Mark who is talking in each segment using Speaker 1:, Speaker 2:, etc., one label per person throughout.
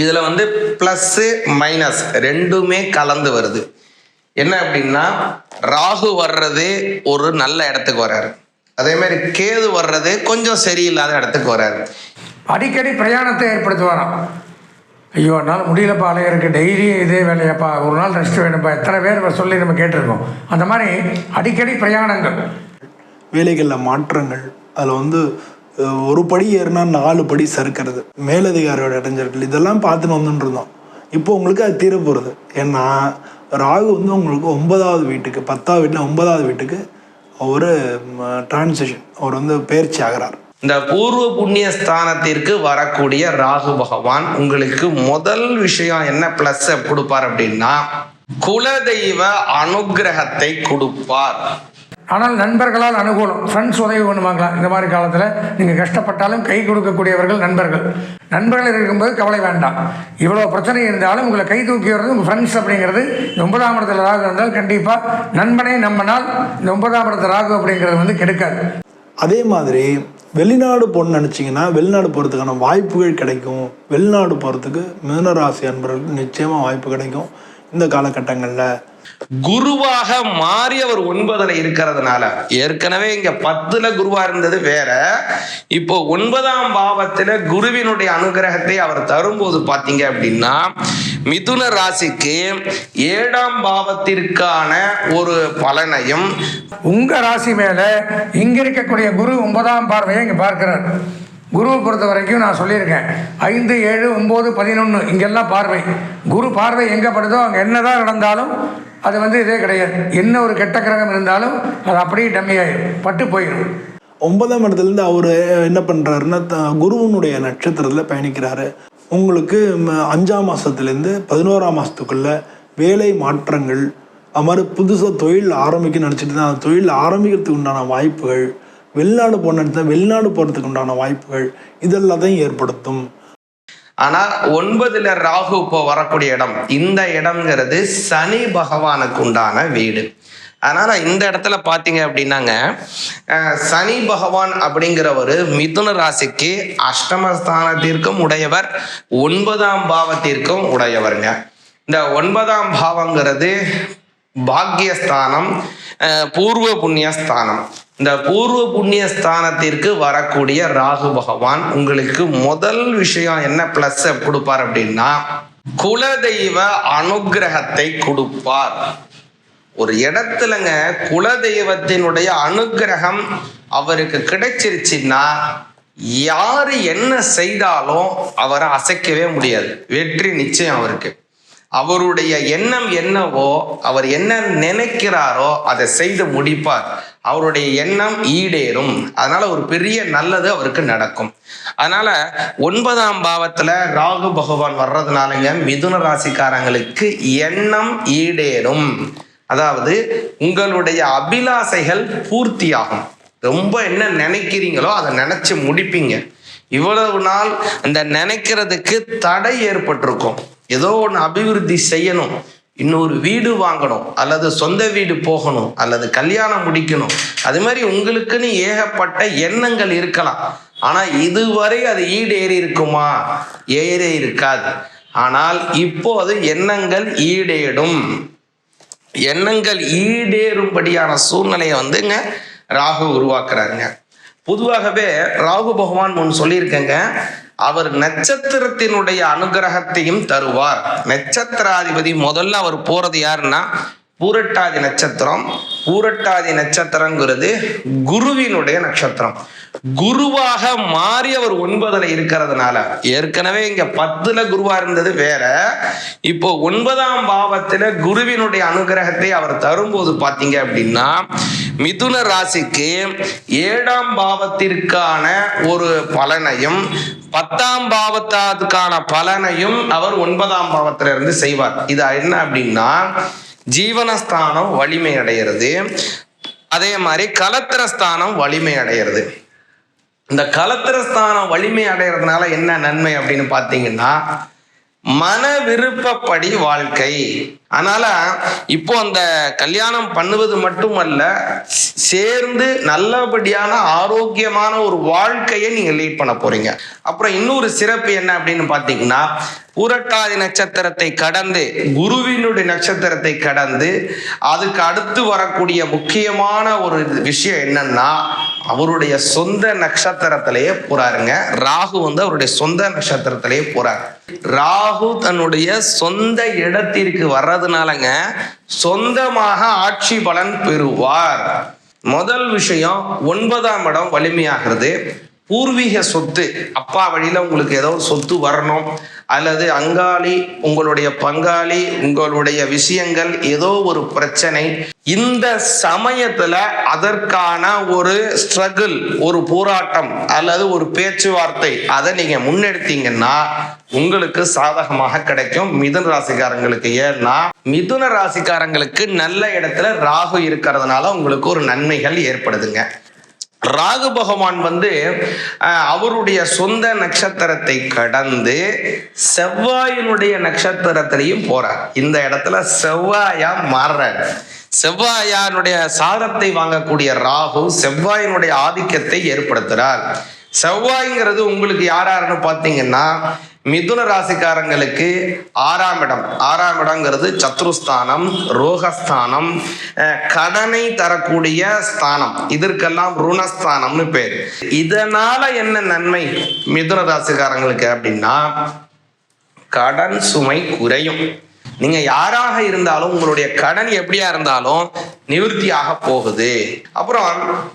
Speaker 1: இதில் வந்து plus minus ரெண்டுமே கலந்து வருது. என்ன அப்படின்னா ராகு வர்றது ஒரு நல்ல இடத்துக்கு வர்றாரு. அதே மாதிரி கேது வர்றது கொஞ்சம் சரியில்லாத இடத்துக்கு வர்றாரு.
Speaker 2: அடிக்கடி பிரயாணத்தை ஏற்படுத்துவாராம். ஐயோ என்னால் முடியலப்பா அலையருக்கு டெய்லி இதே வேலையாப்பா ஒரு நாள் ரெஸ்ட் வேணும்ப்பா எத்தனை பேர் சொல்லி நம்ம கேட்டிருக்கோம். அந்த மாதிரி அடிக்கடி பிரயாணங்கள்.
Speaker 3: வேலைகளில் மாற்றங்கள் அதில் வந்து ஒரு படி ஏறினா நாலு படி சறுக்கிறது. மேலதிகாரியோட இடைஞ்சல்கள் இதெல்லாம் பார்த்துன்னு வந்துட்டு இருந்தோம். இப்போ உங்களுக்கு அது தீர போகிறது ஏன்னா ராகு வந்து உங்களுக்கு ஒன்பதாவது வீட்டுக்கு பத்தாவது வீட்டில் ஒன்பதாவது வீட்டுக்கு ஒரு டிரான்சிஷன் அவர் வந்து பயிற்சி ஆகிறார்.
Speaker 1: இந்த பூர்வ புண்ணிய ஸ்தானத்திற்கு வரக்கூடிய ராகு பகவான் உங்களுக்கு முதல் விஷயம் என்ன பிளஸ் கொடுப்பார் அப்படின்னா குலதெய்வ அனுக்கிரகத்தை கொடுப்பார்.
Speaker 2: ஆனால் நண்பர்களால் அனுகூலம். ஃப்ரெண்ட்ஸ் உதவி பண்ணுவாங்களாம் இந்த மாதிரி காலத்தில் நீங்கள் கஷ்டப்பட்டாலும் கை கொடுக்கக்கூடியவர்கள் நண்பர்கள். நண்பர்கள் இருக்கும்போது கவலை வேண்டாம். இவ்வளோ பிரச்சனை இருந்தாலும் உங்களை கை தூக்கி வர்றது உங்கள் ஃப்ரெண்ட்ஸ் அப்படிங்கிறது. இந்த ஒன்பதாம் இடத்துல ராகு இருந்தால் கண்டிப்பாக நண்பனை நம்பினால் இந்த ஒன்பதாம் இடத்துல ராகு அப்படிங்கிறது வந்து கெடுக்காது.
Speaker 3: அதே மாதிரி வெளிநாடு போகணும்னு நினச்சிங்கன்னா வெளிநாடு போகிறதுக்கான வாய்ப்புகள் கிடைக்கும். வெளிநாடு போகிறதுக்கு மிதனராசி அன்பர்களுக்கு நிச்சயமாக வாய்ப்பு கிடைக்கும். இந்த காலகட்டங்களில்
Speaker 1: குருவாக மாறி அவர் ஒன்பதுல இருக்கிறதுனால ஏற்கனவே இங்க பத்துல குருவா இருந்தது வேற. இப்போ ஒன்பதாம் பாவத்துல குருவினுடைய அனுகிரகத்தை அவர் தரும்போது பாத்தீங்க அப்படின்னா மிதுன ராசிக்கு ஏழாம் பாவத்திற்கான ஒரு பலனையும்
Speaker 2: உங்கள் ராசி மேலே இங்கே இருக்கக்கூடிய குரு ஒன்பதாம் பார்வையை இங்கே பார்க்கிறார். குருவை பொறுத்த வரைக்கும் நான் சொல்லியிருக்கேன். ஐந்து ஏழு ஒம்பது பதினொன்று இங்கெல்லாம் பார்வை. குரு பார்வை எங்கே படுதோ அங்கே என்னதான் நடந்தாலும் அது வந்து இதே கிடையாது. என்ன ஒரு கெட்ட கிரகம் இருந்தாலும் அது அப்படியே டம்மி ஆயிடும் பட்டு போயிடும்
Speaker 3: ஒன்பதாம் இடத்துலேருந்து அவர் என்ன பண்ணுறாருன்னா குருவனுடைய நட்சத்திரத்தில் பயணிக்கிறாரு. உங்களுக்கு அஞ்சாம் மாதத்துலேருந்து பதினோராம் மாதத்துக்குள்ள வேலை மாற்றங்கள் அது மாதிரி புதுசாக தொழில் ஆரம்பிக்க நினச்சிட்டு தான் அந்த தொழில் ஆரம்பிக்கிறதுக்கு உண்டான வாய்ப்புகள் வெளிநாடு போன இடத்துல வெளிநாடு போகிறதுக்கு உண்டான வாய்ப்புகள் இதெல்லாத்தையும் ஏற்படுத்தும்.
Speaker 1: ஆனா ஒன்பதுல ராகு இப்போ வரக்கூடிய இடம் இந்த இடம்ங்கிறது சனி பகவானுக்கு உண்டான வீடு. அதனால இந்த இடத்துல பாத்தீங்க அப்படின்னாங்க சனி பகவான் அப்படிங்கிறவர் மிதுன ராசிக்கு அஷ்டமஸ்தானத்திற்கும் உடையவர் ஒன்பதாம் பாவத்திற்கும் உடையவருங்க. இந்த ஒன்பதாம் பாவங்கிறது பாக்கியஸ்தானம் பூர்வ புண்ணியஸ்தானம். இந்த பூர்வ புண்ணிய ஸ்தானத்திற்கு வரக்கூடிய ராகு பகவான் உங்களுக்கு முதல் விஷயம் என்ன பிளஸ் கொடுப்பார் அப்படின்னா குலதெய்வ அனுக்கிரகத்தை கொடுப்பார். ஒரு இடத்துலங்க குலதெய்வத்தினுடைய அனுக்கிரகம் அவருக்கு கிடைச்சிருச்சுன்னா யாரு என்ன செய்தாலும் அவரை அசைக்கவே முடியாது. வெற்றி நிச்சயம் அவருக்கு. அவருடைய எண்ணம் என்னவோ அவர் என்ன நினைக்கிறாரோ அதை செய்து முடிப்பார். அவருடைய எண்ணம் ஈடேறும். அதனால ஒரு பெரிய நல்லது அவருக்கு நடக்கும். அதனால ஒன்பதாம் பாவத்துல ராகு பகவான் வர்றதுனாலங்க மிதுன ராசிக்காரங்களுக்கு எண்ணம் ஈடேறும். அதாவது உங்களுடைய அபிலாசைகள் பூர்த்தியாகும். ரொம்ப என்ன நினைக்கிறீங்களோ அதை நினைச்சு முடிப்பீங்க. இவ்வளவு நாள் அந்த நினைக்கிறதுக்கு தடை ஏற்பட்டிருக்கும். ஏதோ ஒன்று அபிவிருத்தி செய்யணும். இன்னொரு வீடு வாங்கணும் அல்லது சொந்த வீடு போகணும் அல்லது கல்யாணம் முடிக்கணும். அது மாதிரி உங்களுக்குன்னு ஏகப்பட்ட எண்ணங்கள் இருக்கலாம். ஆனால் இதுவரை அது ஈடேறி இருக்குமா? ஏறே இருக்காது. ஆனால் இப்போது எண்ணங்கள் ஈடேடும் எண்ணங்கள் ஈடேறும்படியான சூழ்நிலையை வந்துங்க ராகு உருவாக்குறாருங்க. பொதுவாகவே ராகு பகவான் ஒன்று சொல்லியிருக்கேங்க அவர் நட்சத்திரத்தினுடைய அனுகிரகத்தையும் தருவார். நட்சத்திராதிபதி முதல்ல அவர் போறது யாருன்னா பூரட்டாதி நட்சத்திரம். பூரட்டாதி நட்சத்திரங்கிறது குருவினுடைய நட்சத்திரம். குருவாக மாறி அவர் ஒன்பதுல இருக்கிறதுனால ஏற்கனவே இங்க பத்துல குருவா இருந்தது வேற. இப்போ ஒன்பதாம் பாவத்துல குருவினுடைய அனுகிரகத்தை அவர் தரும்போது பாத்தீங்க அப்படின்னா மிதுன ராசிக்கு ஏழாம் பாவத்திற்கான ஒரு பலனையும் பத்தாம் பாவத்தாதுக்கான பலனையும் அவர் ஒன்பதாம் பாவத்துல இருந்து செய்வார். இது என்ன அப்படின்னா ஜீவனஸ்தானம் வலிமை அடைகிறது அதே மாதிரி கலத்திரஸ்தானம் வலிமை அடைகிறது இந்த கலத்திரஸ்தானம் வலிமை அடைகிறதுனால என்ன நன்மை அப்படின்னு பார்த்தீங்கன்னா மன விருப்பப்படி வாழ்க்கை. அதனால இப்போ அந்த கல்யாணம் பண்ணுவது மட்டுமல்ல சேர்ந்து நல்லபடியான ஆரோக்கியமான ஒரு வாழ்க்கையை நீங்க லீட் பண்ண போறீங்க. அப்புறம் இன்னொரு சிறப்பு என்ன அப்படின்னு பாத்தீங்கன்னா பூரட்டாதி நட்சத்திரத்தை கடந்து குருவினுடைய நட்சத்திரத்தை கடந்து அதுக்கு அடுத்து வரக்கூடிய முக்கியமான ஒரு விஷயம் என்னன்னா அவருடைய சொந்த நட்சத்திரத்திலேயே போறாருங்க. ராகு வந்து அவருடைய சொந்த நட்சத்திரத்திலேயே போறாரு. ராகு தன்னுடைய சொந்த இடத்திற்கு வர்றதுனாலங்க சொந்தமாக ஆட்சி பலன் பெறுவார். முதல் விஷயம் ஒன்பதாம் இடம் வலிமையாகிறது. பூர்வீக சொத்து அப்பா வழியில உங்களுக்கு ஏதோ சொத்து வரணும். அல்லது அங்காளி உங்களுடைய பங்காளி உங்களுடைய விஷயங்கள் ஏதோ ஒரு பிரச்சனை. இந்த சமயத்துல அதற்கான ஒரு ஸ்ட்ரகிள் ஒரு போராட்டம் அல்லது ஒரு பேச்சுவார்த்தை அதை நீங்க முன்னெடுத்தீங்கன்னா உங்களுக்கு சாதகமாக கிடைக்கும். மிதுன ராசிக்காரங்களுக்கு ஏன்னா மிதுன ராசிக்காரங்களுக்கு நல்ல இடத்துல ராகு இருக்கிறதுனால உங்களுக்கு ஒரு நன்மைகள் ஏற்படுதுங்க. ராகு பகவான் வந்து அவருடைய சொந்த நட்சத்திரத்தை கடந்து செவ்வாயினுடைய நட்சத்திரத்திலையும் போறார். இந்த இடத்துல செவ்வாயா மாறுறாரு. செவ்வாயானுடைய சாரத்தை வாங்கக்கூடிய ராகு செவ்வாயினுடைய ஆதிக்கத்தை ஏற்படுத்துறார். செவ்வாய்ங்கிறது உங்களுக்கு யார் யாருன்னு பார்த்தீங்கன்னா மிதுன ராசிக்காரங்களுக்கு ஆறாம் இடம். ஆறாம் இடங்கிறது சத்ருஸ்தானம் ரோகஸ்தானம் அஹ், கடனை தரக்கூடிய ஸ்தானம். இதற்கெல்லாம் ருணஸ்தானம்னு பேர். இதனால என்ன நன்மை மிதுன ராசிக்காரங்களுக்கு அப்படின்னா கடன் சுமை குறையும். நீங்க யாராக இருந்தாலும் உங்களுடைய கடன் எப்படியா இருந்தாலும் நிவர்த்தியாக போகுது. அப்புறம்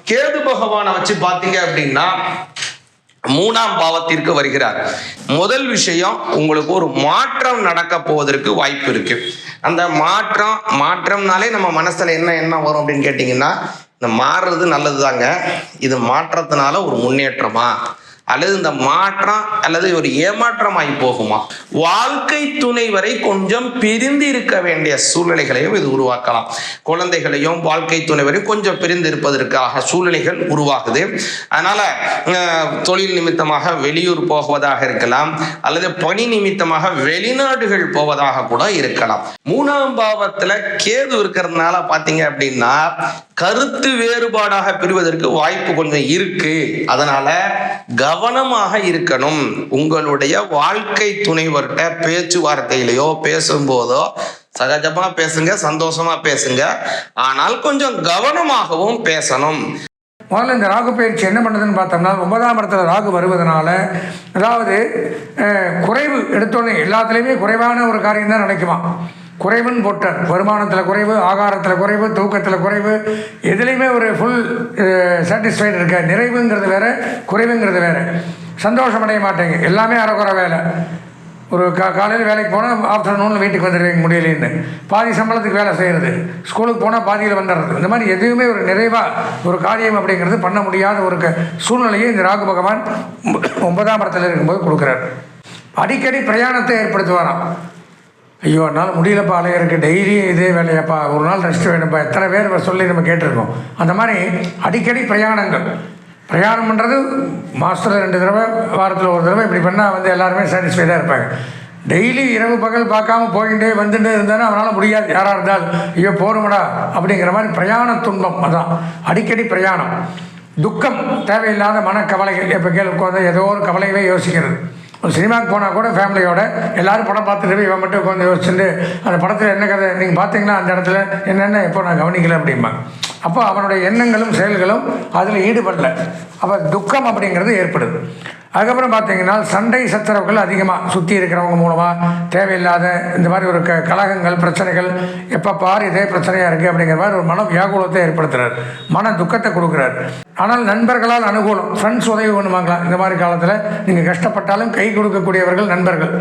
Speaker 1: கேது பகவானை வச்சு பாத்தீங்க அப்படின்னா மூணாம் பாவத்திற்கு வருகிறார். முதல் விஷயம் உங்களுக்கு ஒரு மாற்றம் நடக்க போவதற்கு வாய்ப்பு இருக்கு. அந்த மாற்றம் மாற்றம்னாலே நம்ம மனசுல என்ன என்ன வரும் அப்படின்னு கேட்டிங்கன்னா இந்த மாறுறது நல்லது தாங்க இது மாற்றத்தினால ஒரு முன்னேற்றமா? அல்லது இந்த மாற்றம் அல்லது ஒரு ஏமாற்றமாய் போகுமா? வாழ்க்கை துணை வரை கொஞ்சம் பிரிந்து இருக்க வேண்டிய சூழ்நிலைகளையும் இது உருவாக்கலாம். குழந்தைகளையும் வாழ்க்கை துணை வரை கொஞ்சம் பிரிந்து இருப்பதற்காக சூழ்நிலைகள் உருவாகுது. அதனால தொழில் நிமித்தமாக வெளியூர் போவதாக இருக்கலாம் அல்லது பணி நிமித்தமாக வெளிநாடுகள் போவதாக கூட இருக்கலாம். மூணாம் பாவத்துல கேது இருக்கிறதுனால பாத்தீங்க அப்படின்னா கருத்து வேறுபாடாக பிரிவதற்கு வாய்ப்பு கொஞ்சம் இருக்கு. அதனால கவனமாக இருக்கணும். உங்களுடைய வாழ்க்கை துணைவர்கிட்ட பேச்சுவார்த்தையிலையோ பேசும்போதோ சகஜமா பேசுங்க சந்தோஷமா பேசுங்க. ஆனால் கொஞ்சம் கவனமாகவும் பேசணும்.
Speaker 2: முதல்ல இந்த ராகு பயிற்சி என்ன பண்ணுதுன்னு பார்த்தோம்னா ஒன்பதாம் இடத்துல ராகு வருவதனால அதாவது குறைவு எடுத்தோடனே எல்லாத்துலேயுமே குறைவான ஒரு காரியம் தான் நினைக்குமா? குறைவுன்னு போட்டார். வருமானத்தில் குறைவு ஆகாரத்தில் குறைவு தூக்கத்தில் குறைவு எதுலேயுமே ஒரு ஃபுல் சாட்டிஸ்ஃபைடு இருக்க நிறைவுங்கிறது வேறு குறைவுங்கிறது வேறு. சந்தோஷம் அடைய மாட்டேங்க. எல்லாமே அறக்குறை வேலை. ஒரு கா காலையில் வேலைக்கு போனால் ஆஃப்டர்நூனில் வீட்டுக்கு வந்துடுவீங்க முடியலேன்னு பாதி சம்பளத்துக்கு வேலை செய்கிறது ஸ்கூலுக்கு போனால் பாதியில் வந்துடுறது. இந்த மாதிரி எதுவுமே ஒரு நிறைவாக ஒரு காரியம் அப்படிங்கிறது பண்ண முடியாத ஒரு க சூழ்நிலையை இந்த ராகு பகவான் ஒன்பதாம் இடத்துல இருக்கும்போது கொடுக்குறாரு. அடிக்கடி பிரயாணத்தை ஏற்படுத்துவாராம். ஐயோ என்னால் முடியலப்பா அலையருக்கு டெய்லி இதே வேலையாப்பா. ஒரு நாள் ரெஸ்ட் வேணும்ப்பா. எத்தனை பேர் சொல்லி நம்ம கேட்டிருக்கோம். அந்த மாதிரி அடிக்கடி பிரயாணங்கள். பிரயாணம் பண்ணுறது மாதத்தில் ரெண்டு தடவை வாரத்தில் ஒரு தடவை இப்படி பண்ணால் வந்து எல்லாருமே சாட்டிஸ்ஃபைடாக இருப்பாங்க. டெய்லி இரவு பகல் பார்க்காம போயிட்டே வந்துட்டே இருந்தாலும் அவனால் முடியாது. யாராக இருந்தாலும் ஐயோ போகணுமடா அப்படிங்கிற மாதிரி பிரயாண துன்பம் அதான். அடிக்கடி பிரயாணம். துக்கம் தேவையில்லாத மனக்கவலைகள். எப்போ கேள்வி ஏதோ ஒரு கவலையவே யோசிக்கிறது. ஒரு சினிமாவுக்கு போனால் கூட ஃபேமிலியோட எல்லோரும் படம் பார்த்துட்டு இவன் மட்டும் உட்காந்து யோசிச்சுட்டு அந்த படத்தில் என்ன கதை நீங்கள் பார்த்தீங்களா அந்த இடத்துல? என்னென்ன எப்போ நான் கவனிக்கல அப்படிம்பா அப்போ அவனுடைய எண்ணங்களும் செயல்களும் அதில் ஈடுபடலை. அப்போ துக்கம் அப்படிங்கிறது ஏற்படுது. அதுக்கப்புறம் பார்த்தீங்கன்னா சண்டை சச்சரவுகள் அதிகமாக சுற்றி இருக்கிறவங்க மூலமாக தேவையில்லாத இந்த மாதிரி ஒரு க கலகங்கள் பிரச்சனைகள் எப்போ பார் இதே பிரச்சனையாக இருக்குது அப்படிங்கிற மாதிரி ஒரு மன வியாகுலத்தை ஏற்படுத்துறார். மன துக்கத்தை கொடுக்குறார். ஆனால் நண்பர்களால் அனுகூலம் ஃப்ரெண்ட்ஸ் உதவி பண்ணுவாங்களா இந்த மாதிரி காலத்தில் நீங்கள் கஷ்டப்பட்டாலும் கை கொடுக்கக்கூடியவர்கள் நண்பர்கள்.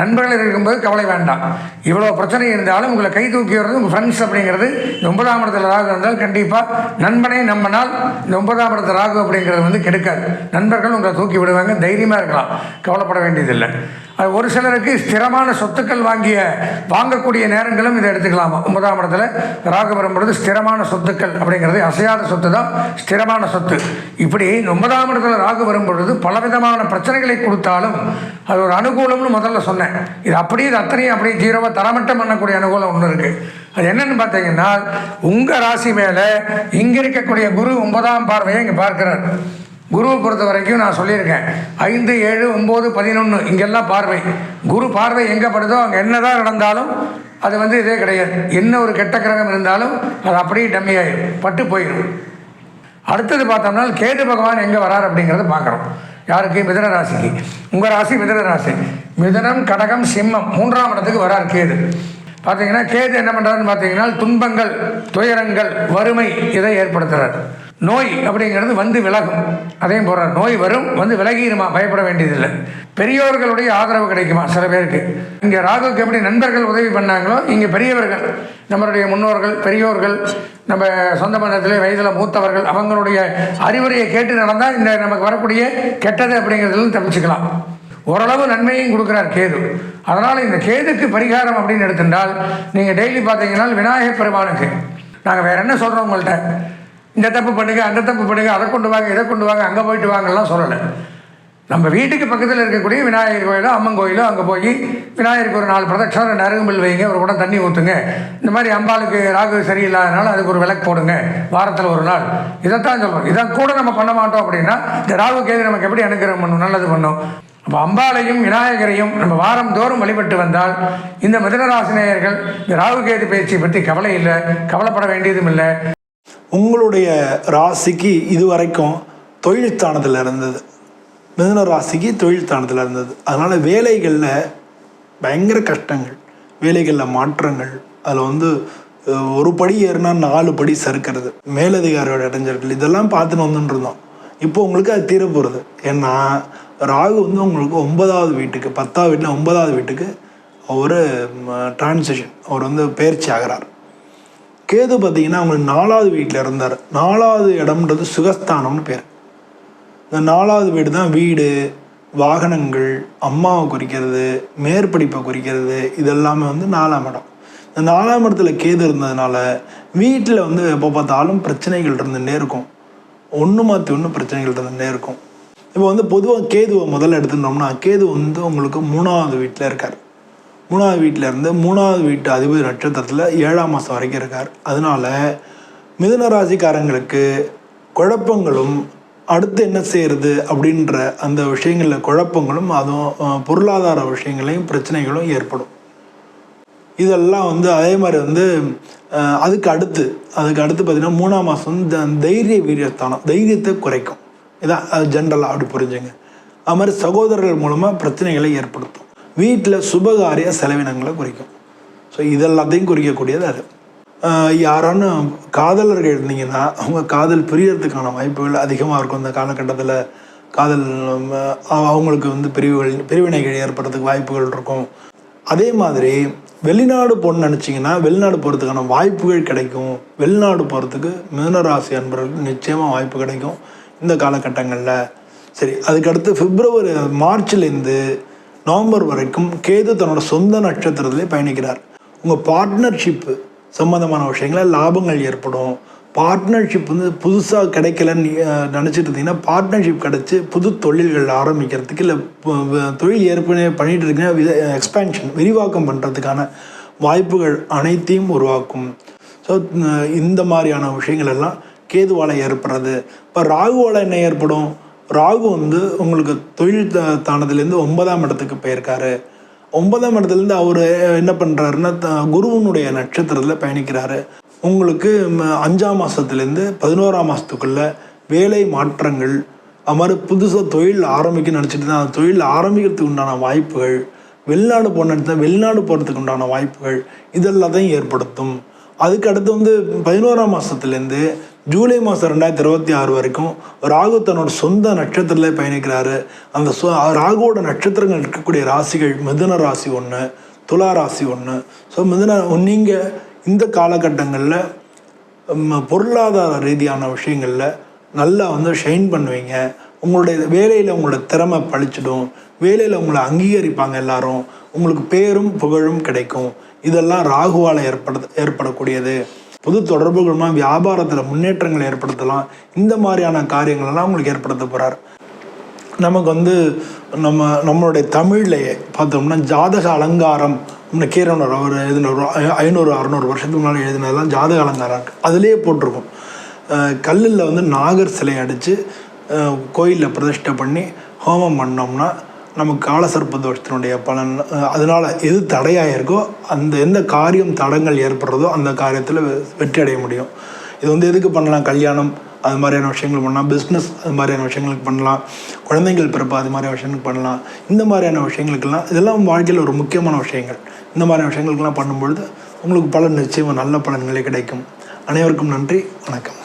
Speaker 2: நண்பர்கள் இருக்கும்போது கவலை வேண்டாம். இவ்வளோ பிரச்சனை இருந்தாலும் உங்களை கை தூக்கி வர்றது உங்கள் ஃப்ரெண்ட்ஸ் அப்படிங்கிறது இந்த ஒன்பதாம் இடத்துல ராகு இருந்தால் கண்டிப்பாக நண்பனை நம்பினால் இந்த ஒன்பதாம் இடத்துல ராகு அப்படிங்கிறது வந்து கெடுக்காது. நண்பர்கள் உங்களை தூக்கி விடுவாங்க எல்லாருமே தைரியமாக இருக்கலாம். கவலைப்பட வேண்டியதில்லை. அது ஒரு சிலருக்கு ஸ்திரமான சொத்துக்கள் வாங்கிய வாங்கக்கூடிய நேரங்களும் இதை எடுத்துக்கலாம். ஒன்பதாம் இடத்துல ராகு வரும்பொழுது ஸ்திரமான சொத்துக்கள் அப்படிங்கிறது அசையாத சொத்து தான் ஸ்திரமான சொத்து. இப்படி ஒன்பதாம் இடத்துல ராகு வரும்பொழுது பலவிதமான பிரச்சனைகளை கொடுத்தாலும் அது ஒரு அனுகூலம்னு முதல்ல சொன்னேன். இது அப்படியே இது அத்தனையும் அப்படியே ஜீரோவாக தரமட்டம் பண்ணக்கூடிய அனுகூலம் ஒன்று இருக்குது அது என்னன்னு பார்த்தீங்கன்னா உங்கள் ராசி மேலே இங்கே இருக்கக்கூடிய குரு ஒன்பதாம் பார்வையை இங்கே பார்க்கிறார். குருவை பொறுத்த வரைக்கும் நான் சொல்லியிருக்கேன். ஐந்து ஏழு ஒம்பது பதினொன்று இங்கெல்லாம் பார்வை. குரு பார்வை எங்கே படுதோ அங்கே என்னதான் நடந்தாலும் அது வந்து இதே கிடையாது. என்ன ஒரு கெட்ட கிரகம் இருந்தாலும் அது அப்படியே டம்மி ஆயிடும் பட்டு போயிடும் அடுத்தது பார்த்தோம்னா கேது பகவான் எங்கே வரார் அப்படிங்கிறத பார்க்குறோம். யாருக்கு? மிதன ராசிக்கு. உங்கள் ராசி மிதன ராசி. மிதனம் கடகம் சிம்மம் மூன்றாம் இடத்துக்கு வரார் கேது. பார்த்தீங்கன்னா கேது என்ன பண்ணுறாருன்னு பார்த்தீங்கன்னா துன்பங்கள் துயரங்கள் வறுமை இதை ஏற்படுத்துகிறார் நோய் அப்படிங்கிறது வந்து விலகும். அதையும் போடுறார் நோய் வரும் வந்து விலகிடுமா பயப்பட வேண்டியதில்லை. பெரியோர்களுடைய ஆதரவு கிடைக்குமா? சில பேருக்கு. இங்கே ராகுக்கு எப்படி நண்பர்கள் உதவி பண்ணாங்களோ இங்கே பெரியவர்கள் நம்மளுடைய முன்னோர்கள் பெரியோர்கள் நம்ம சொந்த பந்தத்தில் வயதில் மூத்தவர்கள் அவங்களுடைய அறிவுரையை கேட்டு நடந்தால் இந்த நமக்கு வரக்கூடிய கெட்டது அப்படிங்கிறதுல தப்பிச்சுக்கலாம். ஓரளவு நன்மையும் கொடுக்குறார் கேது. அதனால் இந்த கேதுக்கு பரிகாரம் அப்படின்னு எடுத்துட்டால் நீங்கள் டெய்லி பார்த்தீங்கன்னா விநாயகப் பெருமானுக்கு. நாங்கள் வேற என்ன சொல்கிறோம் உங்கள்கிட்ட இந்த தப்பு பண்ணுங்க அந்த தப்பு பண்ணுங்க அதை கொண்டு வாங்க இதை கொண்டு வாங்க அங்கே போயிட்டு வாங்கலாம் சொல்லலை. நம்ம வீட்டுக்கு பக்கத்தில் இருக்கக்கூடிய விநாயகர் கோயிலோ அம்மன் கோயிலோ அங்கே போய் விநாயகருக்கு ஒரு நாலு பிரதட்சணம் ரெண்டு வைங்க ஒரு குடம் தண்ணி ஊற்றுங்க இந்த மாதிரி அம்பாளுக்கு ராகு சரியில்லாதனால அதுக்கு ஒரு விளக்கு போடுங்க வாரத்தில் ஒரு நாள். இதைத்தான் சொல்கிறோம் இதை கூட நம்ம பண்ண மாட்டோம் அப்படின்னா இந்த ராகு கேது நமக்கு எப்படி அனுகிரகம் பண்ணும் நல்லது பண்ணும். அப்போ அம்பாளையும் விநாயகரையும் நம்ம வாரம் தோறும் வழிபட்டு வந்தால் இந்த மிதனராசினியர்கள் இந்த ராகு கேது பயிற்சியை பற்றி கவலை இல்லை கவலைப்பட வேண்டியதும் இல்லை.
Speaker 3: உங்களுடைய ராசிக்கு இது வரைக்கும் தொழில் ஸ்தானத்தில் இருந்தது. மிதுன ராசிக்கு தொழில் ஸ்தானத்தில் இருந்தது. அதனால் வேலைகளில் பயங்கர கஷ்டங்கள் வேலைகளில் மாற்றங்கள். அதில் வந்து ஒரு படி ஏறினா நாலு படி சறுக்கிறது மேலதிகாரியோட இடைஞ்சல்கள் இதெல்லாம் பார்த்துன்னு வந்துட்டு இருந்தோம். இப்போ உங்களுக்கு அது தீரப்போகிறது ஏன்னா ராகு வந்து உங்களுக்கு ஒன்பதாவது வீட்டுக்கு பத்தாவது வீட்டில் ஒன்பதாவது வீட்டுக்கு ஒரு டிரான்சிஷன் அவர் வந்து பயிற்சி ஆகிறார். கேது பார்த்தீங்கன்னா அவங்க நாலாவது வீட்டில் இருந்தார். நாலாவது இடம்ன்றது சுகஸ்தானம்னு பேர். இந்த நாலாவது வீடு தான் வீடு வாகனங்கள் அம்மாவை குறிக்கிறது மேற்படிப்பை குறிக்கிறது இதெல்லாமே வந்து நாலாம் இடம். இந்த நாலாம் இடத்துல கேது இருந்ததுனால வீட்டில் வந்து எப்போ பார்த்தாலும் பிரச்சனைகள் இருந்துகிட்டே இருக்கும். ஒன்று மாற்றி ஒன்று பிரச்சனைகள் இருந்துகிட்டே இருக்கும். இப்போ வந்து பொதுவாக கேதுவை முதல்ல எடுத்துட்டோம்னா கேது வந்து உங்களுக்கு மூணாவது வீட்டில் இருக்கார். மூணாவது வீட்டில் இருந்து மூணாவது வீட்டு அதிபதி நட்சத்திரத்தில் ஏழாம் மாதம் வரைக்கும் இருக்கார். அதனால மிதுன ராசிக்காரங்களுக்கு குழப்பங்களும் அடுத்து என்ன செய்கிறது அப்படின்ற அந்த விஷயங்களில் குழப்பங்களும் அதுவும் பொருளாதார விஷயங்களையும் பிரச்சனைகளும் ஏற்படும். இதெல்லாம் வந்து அதே மாதிரி வந்து அதுக்கு அடுத்து அதுக்கு அடுத்து பார்த்திங்கன்னா மூணாம் மாதம் வந்து த- தைரிய வீரியஸ்தானம் தைரியத்தை குறைக்கும். இதான் அது ஜென்ரலாக அப்படி புரிஞ்சுங்க. அது மாதிரி சகோதரர்கள் மூலமாக பிரச்சனைகளை ஏற்படுத்தும். வீட்டில் சுபகாரிய செலவினங்களை குறிக்கும். ஸோ இதெல்லாத்தையும் குறிக்கக்கூடியது அது. யாரான காதலர்கள் இருந்தீங்கன்னா அவங்க காதல் பிரியறதுக்கான வாய்ப்புகள் அதிகமாக இருக்கும். இந்த காலகட்டத்தில் காதல் அவங்களுக்கு வந்து பிரிவுகள் பிரிவினைகள் ஏற்படுறதுக்கு வாய்ப்புகள் இருக்கும். அதே மாதிரி வெளிநாடு போகணும்னு நினச்சிங்கன்னா வெளிநாடு போகிறதுக்கான வாய்ப்புகள் கிடைக்கும். வெளிநாடு போகிறதுக்கு மிதனராசி அன்பர்களுக்கு நிச்சயமாக வாய்ப்பு கிடைக்கும். இந்த காலகட்டங்களில். சரி அதுக்கடுத்து பிப்ரவரி மார்ச்லேருந்து நவம்பர் வரைக்கும் கேது தன்னோட சொந்த நட்சத்திரத்திலே பயணிக்கிறார். உங்கள் பார்ட்னர்ஷிப்பு சம்மந்தமான விஷயங்களில் லாபங்கள் ஏற்படும். பார்ட்னர்ஷிப் வந்து புதுசாக கிடைக்கலன்னு நினச்சிட்டு இருந்தீங்கன்னா பார்ட்னர்ஷிப் கிடச்சி புது தொழில்கள் ஆரம்பிக்கிறதுக்கு இல்லை தொழில் ஏற்கனவே பண்ணிகிட்டு இருக்கீங்கன்னா எக்ஸ்பேன்ஷன் விரிவாக்கம் பண்ணுறதுக்கான வாய்ப்புகள் அனைத்தையும் உருவாக்கும். ஸோ இந்த மாதிரியான விஷயங்கள் எல்லாம் கேதுவால் ஏற்படுறது. இப்போ ராகுவால் என்ன ஏற்படும்? ராகு வந்து உங்களுக்கு தொழில் த- ஒன்பதாம் இடத்துக்கு போயிருக்காரு. ஒன்பதாம் இடத்துலேருந்து அவர் என்ன பண்ணுறாருன்னா குருவனுடைய நட்சத்திரத்தில் பயணிக்கிறாரு. உங்களுக்கு அஞ்சாம் மாதத்துலேருந்து பதினோராம் மாதத்துக்குள்ள வேலை மாற்றங்கள் அது மாதிரி புதுசாக தொழில் ஆரம்பிக்க நினச்சிட்டு தான் அந்த தொழில் ஆரம்பிக்கிறதுக்கு உண்டான வாய்ப்புகள் வெளிநாடு போன இடத்துல வெளிநாடு போகிறதுக்கு உண்டான வாய்ப்புகள் இதெல்லாம் தான் ஏற்படுத்தும். அதுக்கு அடுத்து வந்து பதினோராம் மாதத்துலேருந்து ஜூலை மாதம் ரெண்டாயிரத்தி இருபத்தி ஆறு வரைக்கும் ராகு தன்னோட சொந்த நட்சத்திரத்தில் பயணிக்கிறாரு. அந்த சொ ராகுவோட நட்சத்திரங்கள் இருக்கக்கூடிய ராசிகள் மிதுன ராசி ஒன்று துலா ராசி ஒன்று ஸோ மிதுன நீங்கள் இந்த காலகட்டங்களில் பொருளாதார ரீதியான விஷயங்களில் நல்லா வந்து ஷைன் பண்ணுவீங்க. உங்களுடைய வேலையில் உங்களோட திறமை பழிச்சிடும். வேலையில் உங்களை அங்கீகரிப்பாங்க எல்லாரும். உங்களுக்கு பேரும் புகழும் கிடைக்கும். இதெல்லாம் ராகுவால் ஏற்பட ஏற்படக்கூடியது. புது தொடர்புகள் மூலம் வியாபாரத்தில் முன்னேற்றங்களை ஏற்படுத்தலாம். இந்த மாதிரியான காரியங்கள்லாம் உங்களுக்கு ஏற்படுத்த போகிறார் நமக்கு வந்து நம்ம நம்மளுடைய தமிழ்லையே பார்த்தோம்னா ஜாதக அலங்காரம் இன்னும் கீரனூர் அவர் எழுதின ஐநூறு அறநூறு வருஷத்துக்கு முன்னாடி எழுதினதெல்லாம் ஜாதக அலங்காரம் இருக்குது அதுலேயே போட்டிருக்கும். கல்லில் வந்து நாகர் சிலை அடித்து கோயிலில் பிரதிஷ்டை பண்ணி ஹோமம் பண்ணோம்னா நமக்கு காலசர்ப்ப தோஷத்தினுடைய பலன் அதனால் எது தடையாக இருக்கோ அந்த எந்த காரியம் தடங்கள் ஏற்படுறதோ அந்த காரியத்தில் வெற்றி அடைய முடியும். இது வந்து எதுக்கு பண்ணலாம்? கல்யாணம் அது மாதிரியான விஷயங்கள் பண்ணலாம். பிஸ்னஸ் அது மாதிரியான விஷயங்களுக்கு பண்ணலாம். குழந்தைகள் பிறப்பு அது மாதிரியான விஷயங்களுக்கு பண்ணலாம். இந்த மாதிரியான விஷயங்களுக்கெல்லாம் இதெல்லாம் வாழ்க்கையில் ஒரு முக்கியமான விஷயங்கள். இந்த மாதிரியான விஷயங்களுக்கெல்லாம் பண்ணும்பொழுது உங்களுக்கு பலன் நிச்சயமாக நல்ல பலன்களே கிடைக்கும். அனைவருக்கும் நன்றி வணக்கம்.